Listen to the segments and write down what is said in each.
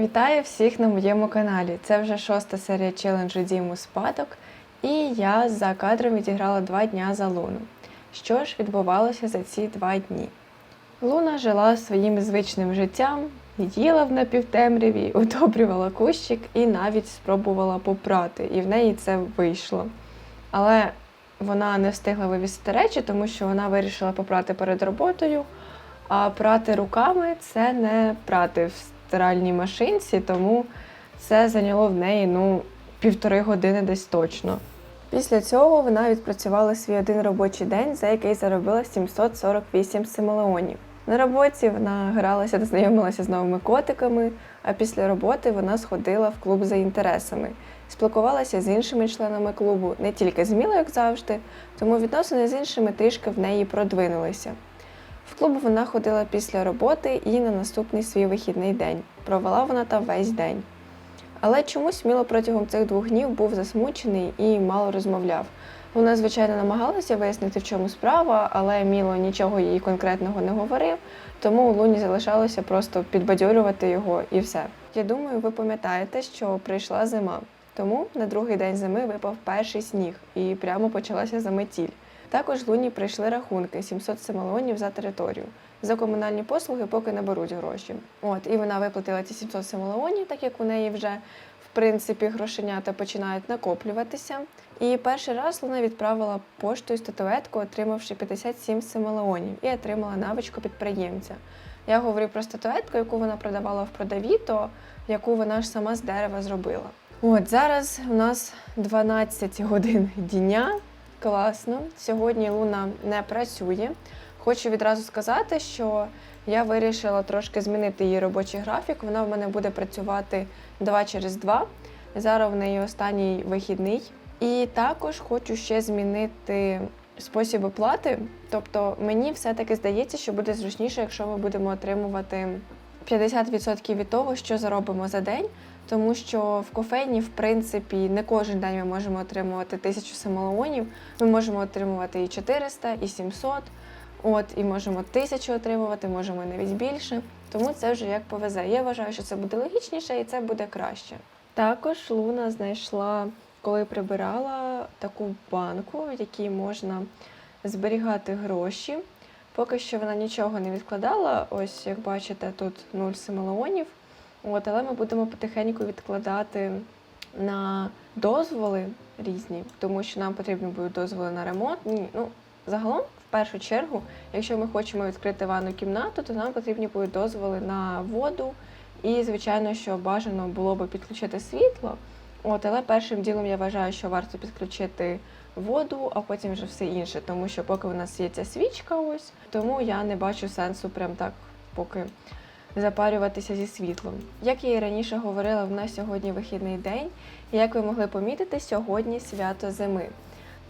Вітаю всіх на моєму каналі. Це вже шоста серія челенджу Діму Спадок, і я за кадром відіграла два дня за Луну. Що ж відбувалося за ці два дні? Луна жила своїм звичним життям, їла в напівтемряві, удобрювала кущик і навіть спробувала попрати, і в неї це вийшло. Але вона не встигла вивісити речі, тому що вона вирішила попрати перед роботою. А прати руками це не прати стиральній машинці, тому це зайняло в неї ну, півтори години десь точно. Після цього вона відпрацювала свій один робочий день, за який заробила 748 симелеонів. На роботі вона гралася та знайомилася з новими котиками, а після роботи вона сходила в клуб за інтересами, спілкувалася з іншими членами клубу, не тільки з Мілою, як завжди, тому відносини з іншими трішки в неї продвинулися. В клуб вона ходила після роботи і на наступний свій вихідний день. Провела вона там весь день. Але чомусь Міло протягом цих двох днів був засмучений і мало розмовляв. Вона, звичайно, намагалася вияснити, в чому справа, але Міло нічого їй конкретного не говорив, тому Луні залишалося просто підбадьорювати його і все. Я думаю, ви пам'ятаєте, що прийшла зима. Тому на другий день зими випав перший сніг і прямо почалася заметіль. Також Луні прийшли рахунки 700 симолонів за територію. За комунальні послуги поки не беруть гроші. От і вона виплатила ці 700 симолонів, так як у неї вже в принципі грошенята починають накоплюватися. І перший раз Луна відправила поштою статуетку, отримавши 57 симолеонів, і отримала навичку підприємця. Я говорю про статуетку, яку вона продавала в продавіто, яку вона ж сама з дерева зробила. От зараз у нас 12 годин дня. Класно. Сьогодні Луна не працює. Хочу відразу сказати, що я вирішила трошки змінити її робочий графік. Вона в мене буде працювати 2 через 2. Зараз в неї останній вихідний. І також хочу ще змінити спосіб оплати. Тобто мені все-таки здається, що буде зручніше, якщо ми будемо отримувати 50% від того, що заробимо за день. Тому що в кофейні, в принципі, не кожен день ми можемо отримувати тисячу симолеонів. Ми можемо отримувати і 400, і 700, от, і можемо тисячу отримувати, можемо навіть більше. Тому це вже як повезе. Я вважаю, що це буде логічніше і це буде краще. Також Луна знайшла, коли прибирала таку банку, в якій можна зберігати гроші. Поки що вона нічого не відкладала. Ось, як бачите, тут 0 симолеонів. От, але ми будемо потихеньку відкладати на дозволи різні, тому що нам потрібні будуть дозволи на ремонт. Ні, ну загалом, в першу чергу, якщо ми хочемо відкрити ванну кімнату, то нам потрібні будуть дозволи на воду. І, звичайно, що бажано було би підключити світло. От, але першим ділом я вважаю, що варто підключити воду, а потім вже все інше, тому що поки у нас є ця свічка, ось тому я не бачу сенсу прям так поки запарюватися зі світлом. Як я і раніше говорила, в нас сьогодні вихідний день, і як ви могли помітити, сьогодні свято зими.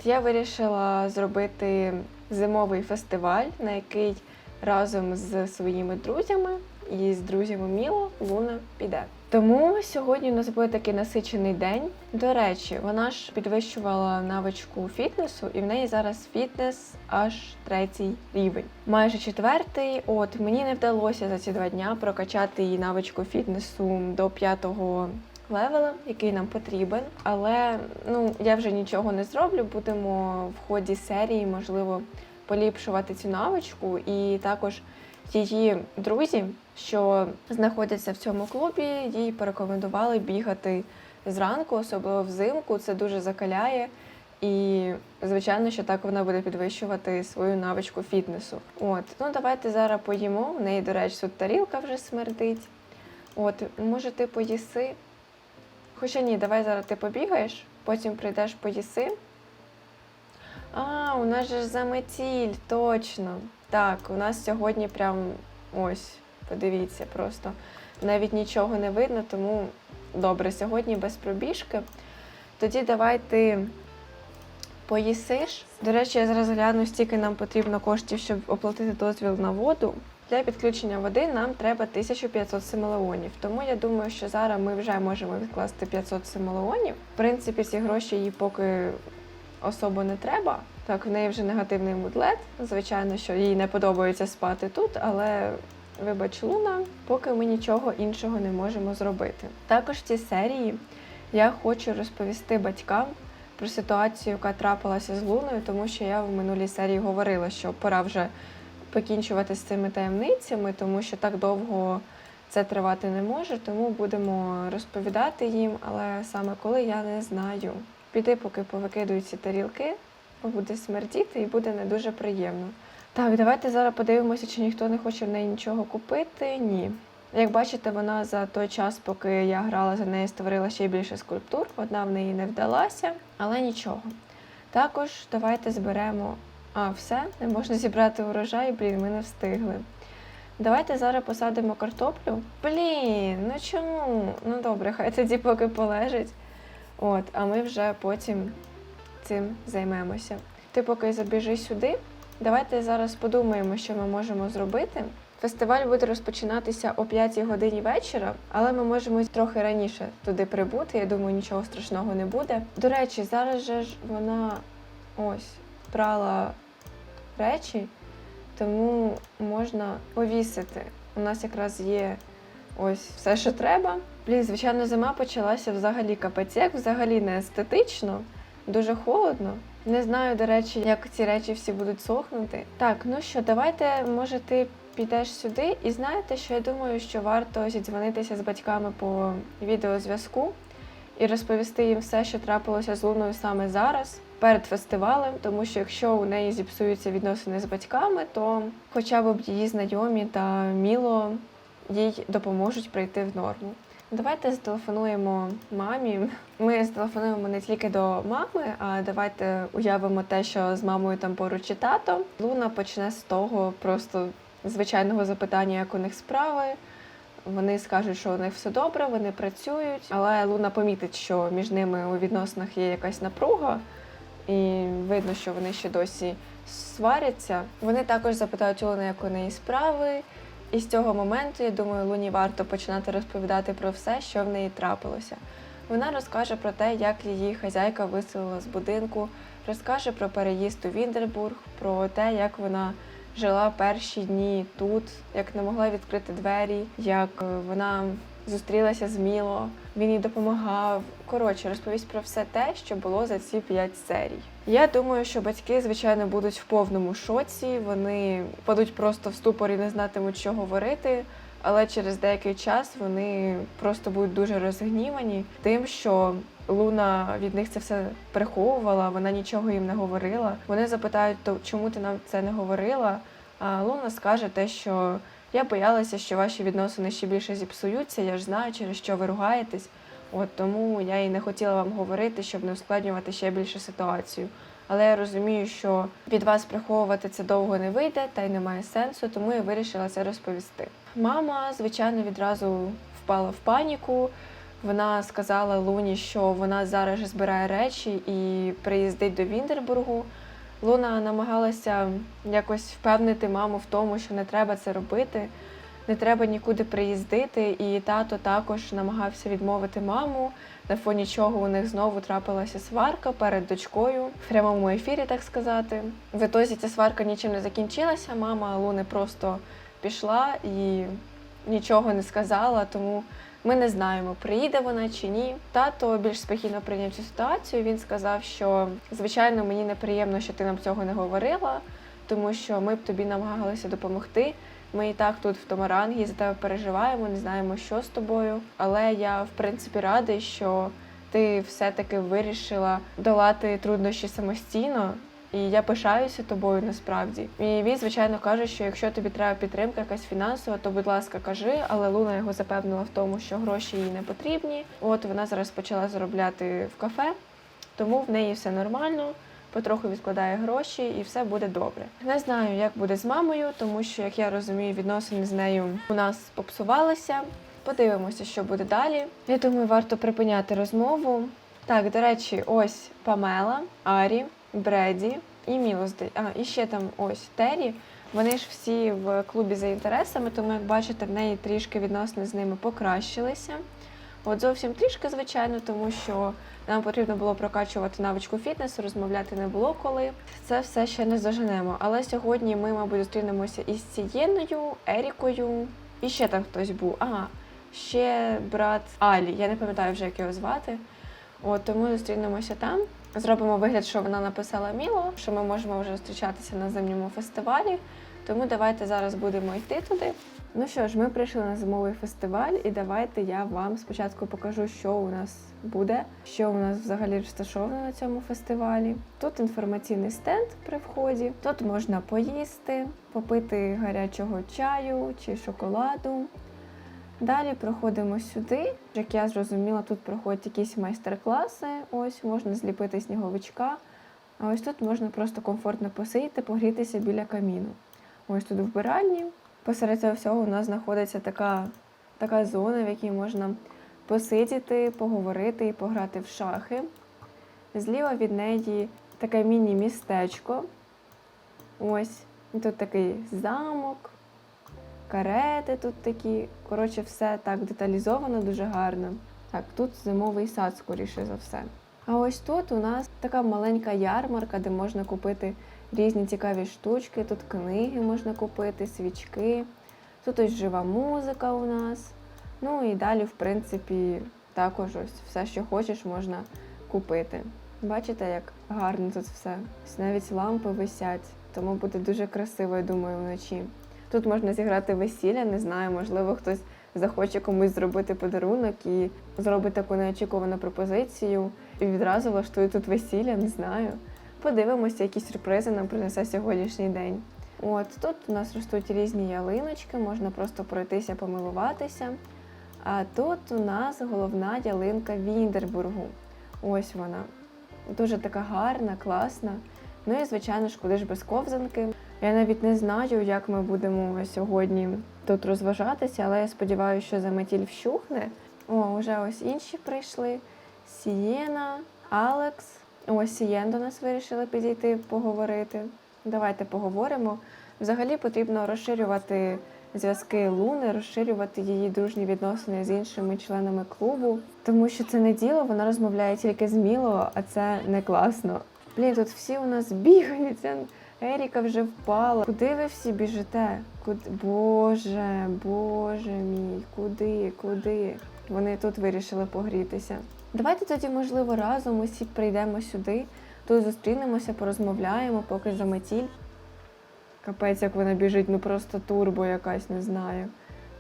То я вирішила зробити зимовий фестиваль, на який разом з своїми друзями і з друзями Міло Луна піде. Тому сьогодні у нас буде такий насичений день. До речі, вона ж підвищувала навичку фітнесу, і в неї зараз фітнес аж третій рівень. Майже четвертий. От мені не вдалося за ці два дня прокачати її навичку фітнесу до п'ятого левела, який нам потрібен. Але ну я вже нічого не зроблю. Будемо в ході серії, можливо, поліпшувати цю навичку і також. Її друзі, що знаходяться в цьому клубі, їй порекомендували бігати зранку, особливо взимку. Це дуже закаляє. І, звичайно, що так вона буде підвищувати свою навичку фітнесу. От, ну давайте зараз поїмо. В неї, до речі, тут тарілка вже смердить. От, може, ти поїси. Хоча ні, давай зараз ти побігаєш, потім прийдеш поїси. А, у нас же ж заметіль, точно. Так, у нас сьогодні прям ось, подивіться, просто навіть нічого не видно, тому добре, сьогодні без пробіжки. Тоді давай ти поїсиш. До речі, я зараз гляну, стільки нам потрібно коштів, щоб оплатити дозвіл на воду. Для підключення води нам треба 1500 симелеонів. Тому я думаю, що зараз ми вже можемо відкласти 500 симелеонів. В принципі, ці гроші їй поки особо не треба. Так, в неї вже негативний мудлет. Звичайно, що їй не подобається спати тут, але вибач, Луна, поки ми нічого іншого не можемо зробити. Також в цій серії я хочу розповісти батькам про ситуацію, яка трапилася з Луною, тому що я в минулій серії говорила, що пора вже покінчувати з цими таємницями, тому що так довго це тривати не може, тому будемо розповідати їм, але саме коли я не знаю. Піди, поки повикидують ці тарілки, бо буде смердіти і буде не дуже приємно. Так, давайте зараз подивимося, чи ніхто не хоче в неї нічого купити. Ні. Як бачите, вона за той час, поки я грала за нею, створила ще більше скульптур. Одна в неї не вдалася, але нічого. Також давайте зберемо. А, все, не можна зібрати урожай, блін, ми не встигли. Давайте зараз посадимо картоплю. Блін, ну чому? Ну добре, хай тоді поки полежить. От, а ми вже потім цим займемося. Ти поки забіжи сюди. Давайте зараз подумаємо, що ми можемо зробити. Фестиваль буде розпочинатися о 5 годині вечора, але ми можемо трохи раніше туди прибути. Я думаю, нічого страшного не буде. До речі, зараз же ж вона ось прала речі, тому можна повісити. У нас якраз є ось все, що треба. Блін, звичайно, зима почалася взагалі капець, як взагалі не естетично, дуже холодно. Не знаю, до речі, як ці речі всі будуть сохнути. Так, ну що, давайте, може, ти підеш сюди, і знаєте, що я думаю, що варто зідзвонитися з батьками по відеозв'язку і розповісти їм все, що трапилося з Луною саме зараз, перед фестивалем, тому що якщо у неї зіпсуються відносини з батьками, то хоча б її знайомі та міло їй допоможуть прийти в норму. Давайте зателефонуємо мамі. Ми зателефонуємо не тільки до мами, а давайте уявимо те, що з мамою там поруч і тато. Луна почне з того просто звичайного запитання, як у них справи. Вони скажуть, що у них все добре, вони працюють, але Луна помітить, що між ними у відносинах є якась напруга, і видно, що вони ще досі сваряться. Вони також запитають у як у неї справи. І з цього моменту, я думаю, Луні варто починати розповідати про все, що в неї трапилося. Вона розкаже про те, як її хазяйка виселила з будинку, розкаже про переїзд у Віндербург, про те, як вона жила перші дні тут, як не могла відкрити двері, як е, вона зустрілася з Міло, він їй допомагав. Коротше, розповість про все те, що було за ці п'ять серій. Я думаю, що батьки, звичайно, будуть в повному шоці. Вони падуть просто в ступор і не знатимуть, що говорити. Але через деякий час вони просто будуть дуже розгнівані тим, що Луна від них це все приховувала, вона нічого їм не говорила. Вони запитають, то чому ти нам це не говорила? А Луна скаже те, що я боялася, що ваші відносини ще більше зіпсуються. Я ж знаю, через що ви ругаєтесь. От тому я і не хотіла вам говорити, щоб не ускладнювати ще більше ситуацію. Але я розумію, що від вас приховувати це довго не вийде, та й немає сенсу, тому я вирішила це розповісти. Мама, звичайно, відразу впала в паніку. Вона сказала Луні, що вона зараз збирає речі і приїздить до Віндербургу. Луна намагалася якось впевнити маму в тому, що не треба це робити, не треба нікуди приїздити. І тато також намагався відмовити маму, на фоні чого у них знову трапилася сварка перед дочкою в прямому ефірі, так сказати. В ітозі ця сварка нічим не закінчилася. Мама Луни просто пішла і нічого не сказала, тому. Ми не знаємо, приїде вона чи ні. Тато більш спокійно прийняв цю ситуацію. Він сказав, що звичайно мені неприємно, що ти нам цього не говорила, тому що ми б тобі намагалися допомогти. Ми і так тут в Томарангі за тебе переживаємо, не знаємо, що з тобою. Але я в принципі радий, що ти все-таки вирішила долати труднощі самостійно. І я пишаюся тобою насправді. І він, звичайно, каже, що якщо тобі треба підтримка якась фінансова, то будь ласка, кажи. Але Луна його запевнила в тому, що гроші їй не потрібні. От вона зараз почала заробляти в кафе, тому в неї все нормально. Потроху відкладає гроші і все буде добре. Не знаю, як буде з мамою, тому що, як я розумію, відносини з нею у нас попсувалися. Подивимося, що буде далі. Я думаю, варто припиняти розмову. Так, до речі, ось Памела, Арі. Бреді і Мілозди. А, і ще там ось Террі. Вони ж всі в клубі за інтересами, тому, як бачите, в неї трішки відносини з ними покращилися. От зовсім трішки, звичайно, тому що нам потрібно було прокачувати навичку фітнесу, розмовляти не було коли. Це все ще не заженемо. Але сьогодні ми, мабуть, зустрінемося із Цієною, Ерікою. І ще там хтось був. Ага, ще брат Алі. Я не пам'ятаю вже, як його звати. От тому зустрінемося там. Зробимо вигляд, що вона написала Міло, що ми можемо вже зустрічатися на зимньому фестивалі. Тому давайте зараз будемо йти туди. Ну що ж, ми прийшли на зимовий фестиваль, і давайте я вам спочатку покажу, що у нас буде, що у нас взагалі розташовано на цьому фестивалі. Тут інформаційний стенд при вході. Тут можна поїсти, попити гарячого чаю чи шоколаду. Далі проходимо сюди. Як я зрозуміла, тут проходять якісь майстер-класи. Ось можна зліпити сніговичка. А ось тут можна просто комфортно посидіти, погрітися біля каміну. Ось тут вбиральні. Посеред цього всього у нас знаходиться така, така зона, в якій можна посидіти, поговорити і пограти в шахи. Зліва від неї таке міні-містечко. Ось. Тут такий замок, карети тут такі. Коротше, все так деталізовано, дуже гарно. Так, тут зимовий сад, скоріше за все. А ось тут у нас така маленька ярмарка, де можна купити різні цікаві штучки. Тут книги можна купити, свічки. Тут ось жива музика у нас. Ну і далі, в принципі, також ось все, що хочеш, можна купити. Бачите, як гарно тут все. Навіть лампи висять, тому буде дуже красиво, я думаю, вночі. Тут можна зіграти весілля, не знаю, можливо, хтось захоче комусь зробити подарунок і зробить таку неочікувану пропозицію і відразу влаштує тут весілля, не знаю. Подивимося, які сюрпризи нам принесе сьогоднішній день. От тут у нас ростуть різні ялиночки, можна просто пройтися, помилуватися. А тут у нас головна ялинка Віндербургу. Ось вона. Дуже така гарна, класна. Ну і, звичайно ж, куди ж без ковзанки. Я навіть не знаю, як ми будемо сьогодні тут розважатися, але я сподіваюся, що заметіль вщухне. О, вже ось інші прийшли. Сієна, Алекс. Ось Сієн до нас вирішили підійти поговорити. Давайте поговоримо. Взагалі потрібно розширювати зв'язки Луни, розширювати її дружні відносини з іншими членами клубу, тому що це не діло, вона розмовляє тільки з Міло, а це не класно. Блін, тут всі у нас бігають. Еріка вже впала. Куди ви всі біжите? Куди? Боже, боже мій, куди, куди? Вони тут вирішили погрітися. Давайте тоді, можливо, разом усі прийдемо сюди, тут зустрінемося, порозмовляємо, поки заметіль. Капець, як вона біжить, ну просто турбо якась, не знаю.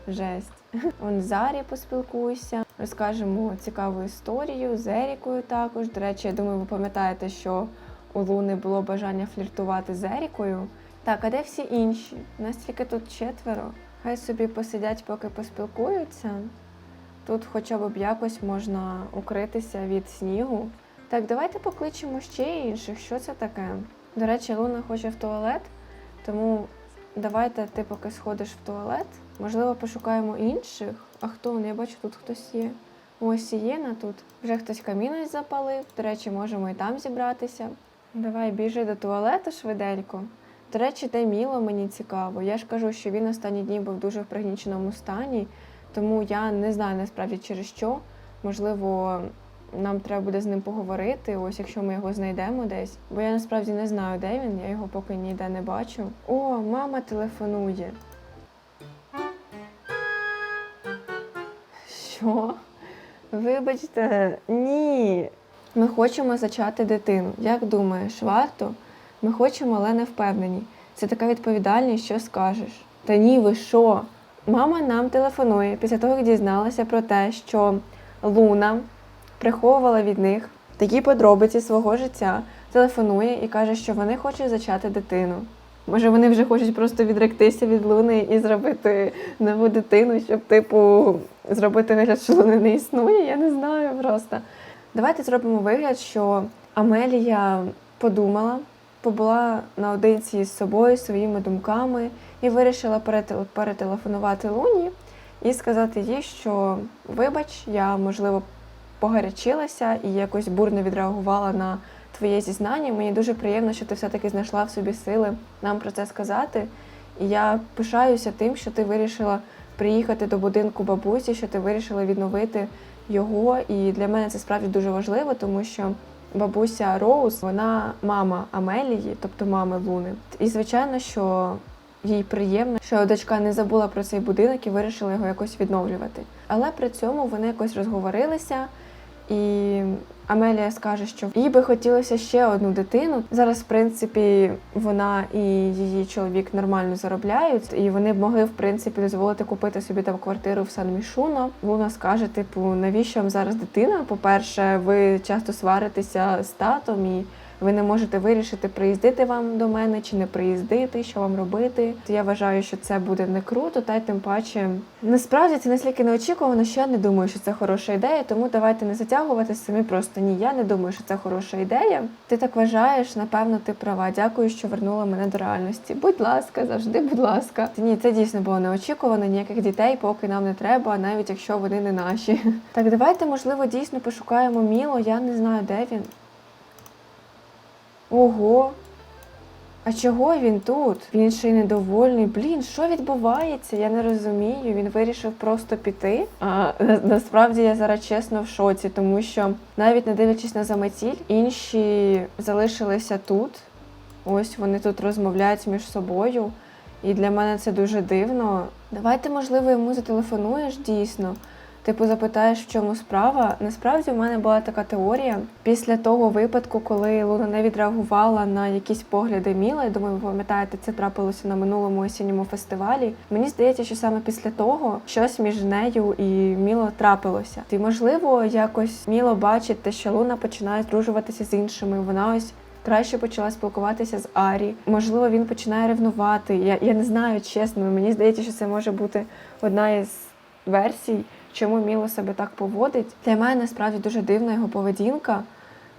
Жесть. Он Зарі поспілкуюся, розкажемо цікаву історію з Ерікою також. До речі, я думаю, ви пам'ятаєте, що у Луни було бажання фліртувати з Ерікою. Так, а де всі інші? У нас тільки тут четверо. Хай собі посидять, поки поспілкуються. Тут хоча б якось можна укритися від снігу. Так, давайте покличемо ще інших. Що це таке? До речі, Луна хоче в туалет, тому давайте ти поки сходиш в туалет. Можливо, пошукаємо інших. А хто? Я бачу, тут хтось є. Ось Сієна тут. Вже хтось камінець запалив. До речі, можемо і там зібратися. Давай біжи до туалету швиденько. До речі, де Міло мені цікаво. Я ж кажу, що він останні дні був дуже в пригніченому стані, тому я не знаю насправді через що. Можливо, нам треба буде з ним поговорити, ось якщо ми його знайдемо десь. Бо я насправді не знаю, де він, я його поки ніде не бачу. О, мама телефонує. Що? Вибачте, ні. Ми хочемо зачати дитину. Як думаєш, варто? Ми хочемо, але не впевнені. Це така відповідальність, що скажеш. Та ні, ви що? Мама нам телефонує після того, як дізналася про те, що Луна приховувала від них такі подробиці свого життя, телефонує і каже, що вони хочуть зачати дитину. Може, вони вже хочуть просто відректися від Луни і зробити нову дитину, щоб, типу, зробити вигляд, що Луни не існує. Я не знаю просто. Давайте зробимо вигляд, що Амелія подумала, побула наодинці з собою, своїми думками і вирішила перетел- перетелефонувати Луні і сказати їй, що вибач, я можливо погарячилася і якось бурно відреагувала на твоє зізнання. Мені дуже приємно, що ти все-таки знайшла в собі сили нам про це сказати. І я пишаюся тим, що ти вирішила приїхати до будинку бабусі, що ти вирішила відновити його. І для мене це справді дуже важливо, тому що бабуся Роуз, вона мама Амелії, тобто мами Луни. І звичайно, що їй приємно, що дочка не забула про цей будинок і вирішила його якось відновлювати. Але при цьому вони якось розговорилися. І Амелія скаже, що їй би хотілося ще одну дитину. Зараз, в принципі, вона і її чоловік нормально заробляють, і вони б могли, в принципі, дозволити купити собі там квартиру в Сан-Мішуно. Луна скаже: типу, навіщо вам зараз дитина? По-перше, ви часто сваритеся з татом і. Ви не можете вирішити, приїздити вам до мене чи не приїздити, що вам робити. Я вважаю, що це буде не круто, та й тим паче насправді це настільки неочікувано, що я не думаю, що це хороша ідея. Тому давайте не затягувати самі. Просто ні, я не думаю, що це хороша ідея. Ти так вважаєш, напевно, ти права. Дякую, що вернула мене до реальності. Будь ласка, завжди, будь ласка. Ні, це дійсно було неочікувано. Ніяких дітей, поки нам не треба, навіть якщо вони не наші. Так, давайте, можливо, дійсно пошукаємо Міло. Я не знаю, де він. Ого. А чого він тут? Він ще й недовольний. Блін, що відбувається? Я не розумію. Він вирішив просто піти. А на- насправді я зараз чесно в шоці, тому що навіть не дивлячись на заметіль, інші залишилися тут. Ось вони тут розмовляють між собою. І для мене це дуже дивно. Давайте, можливо, йому зателефонуєш дійсно. Типу, запитаєш, в чому справа. Насправді в мене була така теорія. Після того випадку, коли Луна не відреагувала на якісь погляди Міла, я думаю, ви пам'ятаєте, це трапилося на минулому осінньому фестивалі. Мені здається, що саме після того щось між нею і Міло трапилося. І можливо, якось Міло бачить те, що Луна починає здружуватися з іншими. Вона ось. Краще почала спілкуватися з Арі. Можливо, він починає ревнувати. Я, я не знаю, чесно. Мені здається, що це може бути одна із версій, чому Міло себе так поводить. Для мене насправді дуже дивна його поведінка.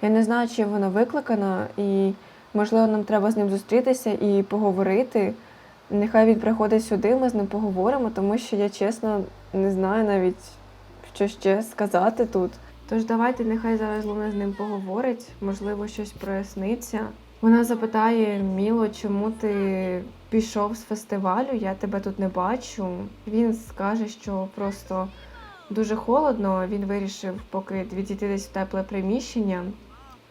Я не знаю, чим вона викликана, і можливо, нам треба з ним зустрітися і поговорити. Нехай він приходить сюди, ми з ним поговоримо, тому що я чесно не знаю навіть, що ще сказати тут. Тож давайте нехай зараз Луна з ним поговорить, можливо, щось проясниться. Вона запитає Міло, чому ти пішов з фестивалю, я тебе тут не бачу. Він скаже, що просто дуже холодно. Він вирішив поки відійти десь в тепле приміщення.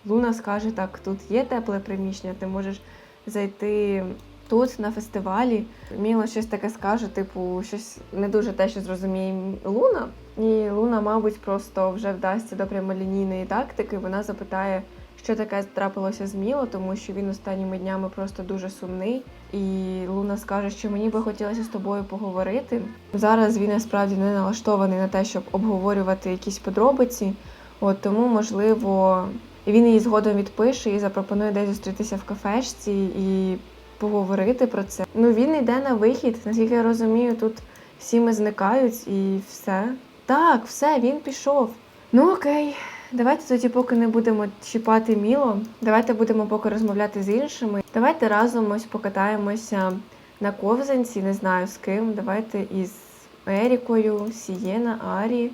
Луна скаже: так, тут є тепле приміщення, ти можеш зайти тут на фестивалі. Міло щось таке скаже, типу, щось не дуже те, що зрозуміє Луна. І Луна, мабуть, просто вже вдасться до прямолінійної тактики. Вона запитає, що таке трапилося з Міло, тому що він останніми днями просто дуже сумний. І Луна скаже, що мені би хотілося з тобою поговорити. Зараз він насправді не налаштований на те, щоб обговорювати якісь подробиці. От тому, можливо, він її згодом відпише і запропонує десь зустрітися в кафешці і поговорити про це. Ну він йде на вихід, наскільки я розумію, тут всі ми зникають і все. Так, все, він пішов. Ну окей, давайте тоді, поки не будемо чіпати міло, давайте будемо поки розмовляти з іншими. Давайте разом ось покатаємося на ковзанці, не знаю з ким. Давайте із Ерікою, Сієна, Арі,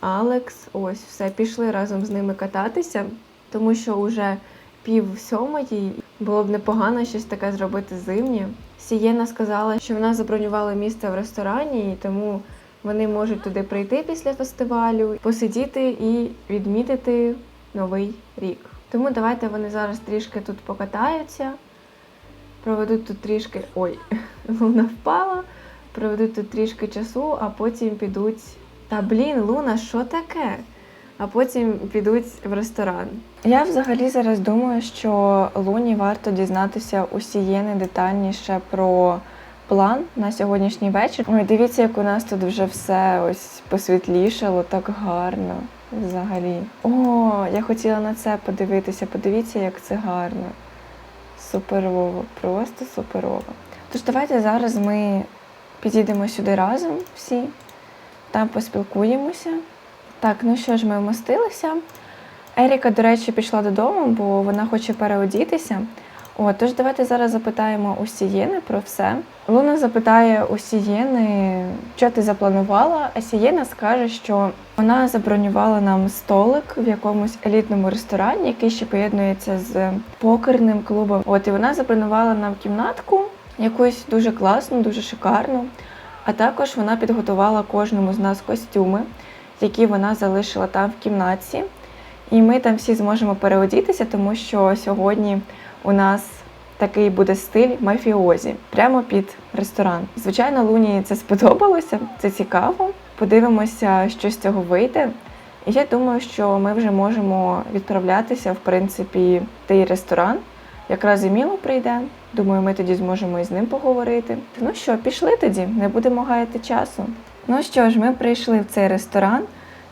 Алекс. Ось все, пішли разом з ними кататися, тому що вже пів сьомої було б непогано щось таке зробити зимнє. Сієна сказала, що вона забронювала місце в ресторані, і тому вони можуть туди прийти після фестивалю, посидіти і відмітити новий рік. Тому давайте вони зараз трішки тут покатаються, проведуть тут трішки. Ой, Луна впала, проведуть тут трішки часу, а потім підуть. Та блін, Луна, що таке? А потім підуть в ресторан. Я взагалі зараз думаю, що Луні варто дізнатися у Сієни детальніше про план на сьогоднішній вечір. Ой, дивіться, як у нас тут вже все ось посвітлішало, так гарно взагалі. О, я хотіла на це подивитися. Подивіться, як це гарно. Суперово, просто суперово. Тож давайте зараз ми підійдемо сюди разом всі, там поспілкуємося. Так, ну що ж, ми вмостилися. Еріка, до речі, пішла додому, бо вона хоче переодітися. О, тож давайте зараз запитаємо у Сієни про все. Луна запитає у Сієни, що ти запланувала, а Сієна скаже, що вона забронювала нам столик в якомусь елітному ресторані, який ще поєднується з покерним клубом. От і вона забронювала нам кімнатку, якусь дуже класну, дуже шикарну. А також вона підготувала кожному з нас костюми. які вона залишила там в кімнаті. І ми там всі зможемо переодітися, тому що сьогодні у нас такий буде стиль мафіозі, прямо під ресторан. Звичайно, Луні це сподобалося, це цікаво. Подивимося, що з цього вийде. І я думаю, що ми вже можемо відправлятися, в принципі, в той ресторан. Якраз і Міло прийде. Думаю, ми тоді зможемо із ним поговорити. Ну що, пішли тоді, не будемо гаяти часу. Ну що ж, ми прийшли в цей ресторан.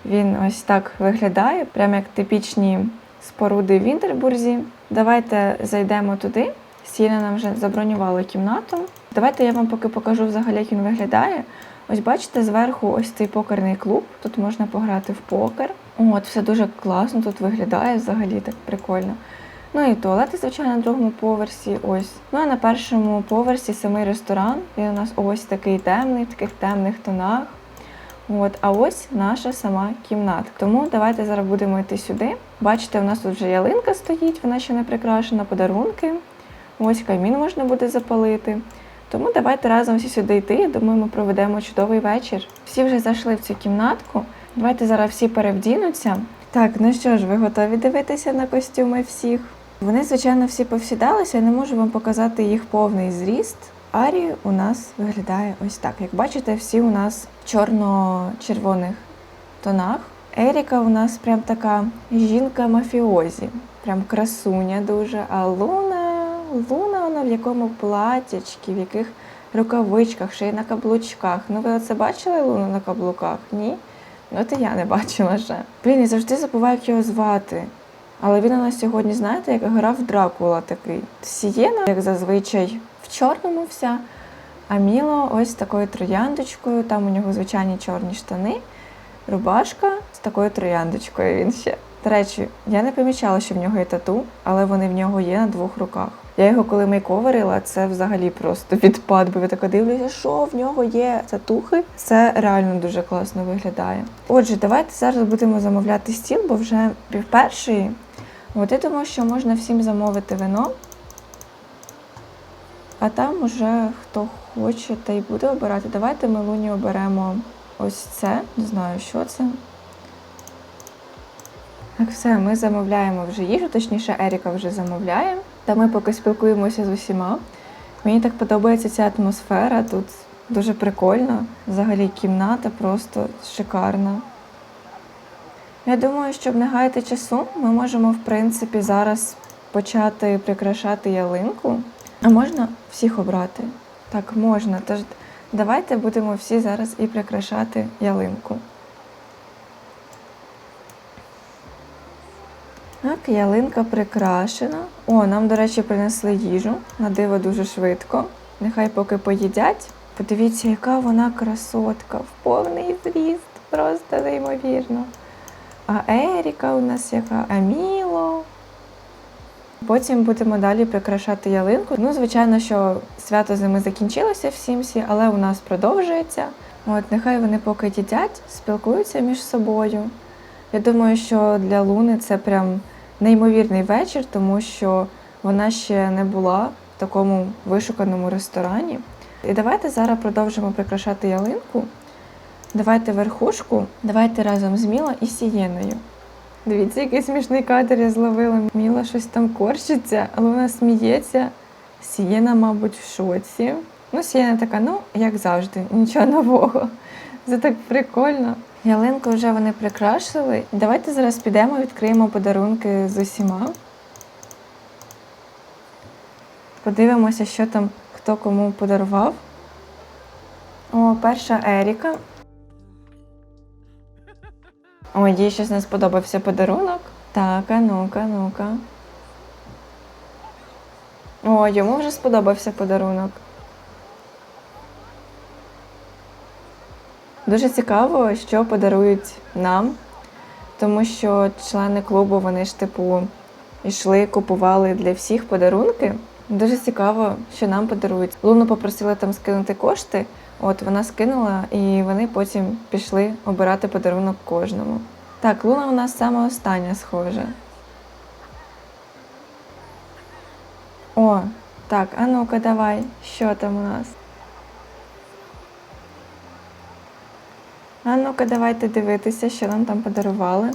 Він ось так виглядає, прямо як типічні споруди в Вінтербурзі. Давайте зайдемо туди. Сіна нам вже забронювала кімнату. Давайте я вам поки покажу взагалі, як він виглядає. Ось бачите, зверху ось цей покерний клуб. Тут можна пограти в покер. От, все дуже класно тут виглядає, взагалі так прикольно. Ну і туалети, звичайно, на другому поверсі. Ось. Ну а на першому поверсі самий ресторан. Він у нас ось такий темний, в таких темних тонах. От, а ось наша сама кімната. Тому давайте зараз будемо йти сюди. Бачите, у нас тут вже ялинка стоїть, вона ще не прикрашена, подарунки. Ось камін можна буде запалити. Тому давайте разом всі сюди йти. Думаю, ми проведемо чудовий вечір. Всі вже зайшли в цю кімнатку. Давайте зараз всі перевдінуться. Так, ну що ж, ви готові дивитися на костюми всіх? Вони, звичайно, всі повсідалися, я не можу вам показати їх повний зріст. Арі у нас виглядає ось так. Як бачите, всі у нас в чорно-червоних тонах. Еріка у нас прям така жінка мафіозі, прям красуня дуже. А Луна, Луна вона в якому платячки, в яких рукавичках, ще й на каблучках. Ну ви оце бачили Луну на каблуках? Ні? Ну то я не бачила ще. Блін, я завжди забуваю, як його звати. Але він у нас сьогодні, знаєте, як грав Дракула такий. Сієна, як зазвичай, чорному вся. А Міло ось такою трояндочкою. Там у нього звичайні чорні штани, рубашка з такою трояндочкою він ще. До речі, я не помічала, що в нього є тату, але вони в нього є на двох руках. Я його коли мейковерила, це взагалі просто відпад, бо я така дивлюся, що в нього є татухи. Це реально дуже класно виглядає. Отже, давайте зараз будемо замовляти стіл, бо вже півпершої. От я думаю, що можна всім замовити вино. А там уже хто хоче, та й буде обирати. Давайте ми Луні оберемо ось це. Не знаю, що це. Так, все, ми замовляємо вже їжу, точніше, Еріка вже замовляє. Та ми поки спілкуємося з усіма. Мені так подобається ця атмосфера, тут дуже прикольно. Взагалі кімната просто шикарна. Я думаю, щоб не гаяти часу, ми можемо, в принципі, зараз почати прикрашати ялинку. А можна всіх обрати? Так, можна. Тож давайте будемо всі зараз і прикрашати ялинку. Так, ялинка прикрашена. О, нам, до речі, принесли їжу. На диво дуже швидко. Нехай поки поїдять. Подивіться, яка вона красотка, в повний зріст. Просто неймовірно. А Еріка у нас яка, а Міло. Потім будемо далі прикрашати ялинку. Ну, звичайно, що свято зими закінчилося в Сімсі, але у нас продовжується. От, нехай вони поки їдять, спілкуються між собою. Я думаю, що для Луни це прям неймовірний вечір, тому що вона ще не була в такому вишуканому ресторані. І давайте зараз продовжимо прикрашати ялинку. Давайте верхушку, давайте разом з Міла і Сієною. Дивіться, який смішний кадр я зловила. Міла щось там корчиться, але вона сміється. Сієна, мабуть, в шоці. Ну, Сієна така, ну, як завжди, нічого нового. Це так прикольно. Ялинку вже вони прикрашили. Давайте зараз підемо, відкриємо подарунки з усіма. Подивимося, що там хто кому подарував. О, перша Еріка. О, їй щось не сподобався подарунок. Так, а ну-ка, ну-ка. О, йому вже сподобався подарунок. Дуже цікаво, що подарують нам, тому що члени клубу вони ж типу йшли, купували для всіх подарунки. Дуже цікаво, що нам подарують. Луну попросили там скинути кошти. От вона скинула, і вони потім пішли обирати подарунок кожному. Так, Луна у нас саме остання схожа. О, так, а ну-ка давай, що там у нас? А ну-ка, давайте дивитися, що нам там подарували.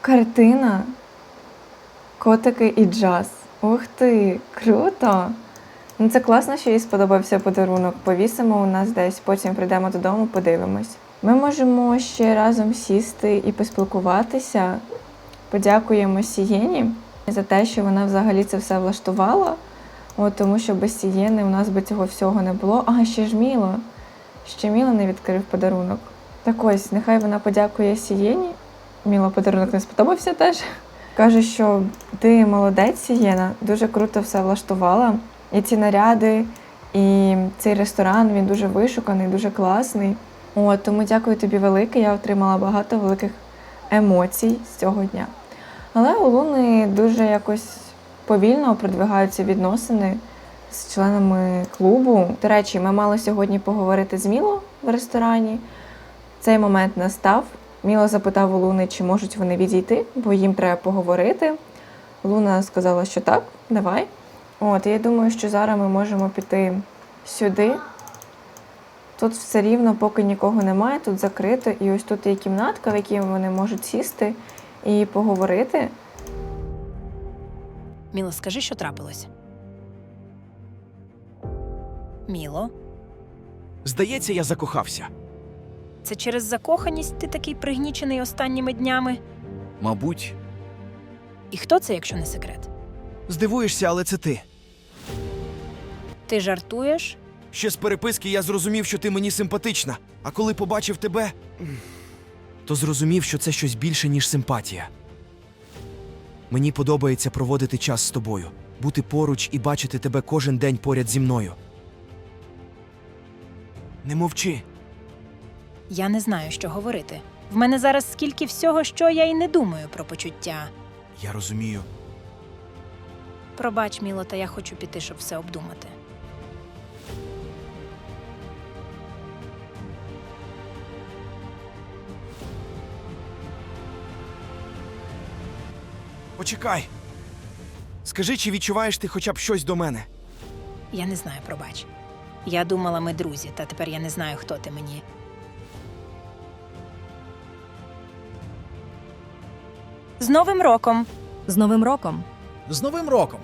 Картина. Котики і джаз. Ух ти, круто! Ну це класно, що їй сподобався подарунок. Повісимо у нас десь, потім прийдемо додому, подивимось. Ми можемо ще разом сісти і поспілкуватися. Подякуємо Сієні за те, що вона взагалі це все влаштувала. От, тому що без Сієни у нас би цього всього не було. А ще ж Міло. Ще Міло не відкрив подарунок. Так ось, нехай вона подякує Сієні. Міло подарунок не сподобався теж. Каже, що ти молодець, Сієна, дуже круто все влаштувала. І ці наряди, і цей ресторан він дуже вишуканий, дуже класний. От, тому дякую тобі велике. Я отримала багато великих емоцій з цього дня. Але у Луни дуже якось повільно продвигаються відносини з членами клубу. До речі, ми мали сьогодні поговорити з Міло в ресторані. Цей момент настав. Міло запитав у Луни, чи можуть вони відійти, бо їм треба поговорити. Луна сказала, що так, давай. От, я думаю, що зараз ми можемо піти сюди. Тут все рівно, поки нікого немає, тут закрито. І ось тут є кімнатка, в якій вони можуть сісти і поговорити. Міло, скажи, що трапилось. Міло, Здається, я закохався. це через закоханість ти такий пригнічений останніми днями. Мабуть, І хто це, якщо не секрет? здивуєшся, але це ти. Ти жартуєш? Ще з переписки я зрозумів, що ти мені симпатична. А коли побачив тебе, то зрозумів, що це щось більше, ніж симпатія. Мені подобається проводити час з тобою, бути поруч і бачити тебе кожен день поряд зі мною. Не мовчи. Я не знаю, що говорити. В мене зараз скільки всього, що я й не думаю про почуття. Я розумію. Пробач, Міло, та я хочу піти, щоб все обдумати. Почекай. Скажи, чи відчуваєш ти хоча б щось до мене? Я не знаю, пробач. Я думала, ми друзі, та тепер я не знаю, хто ти мені. З Новим роком! З Новим роком! З Новим роком!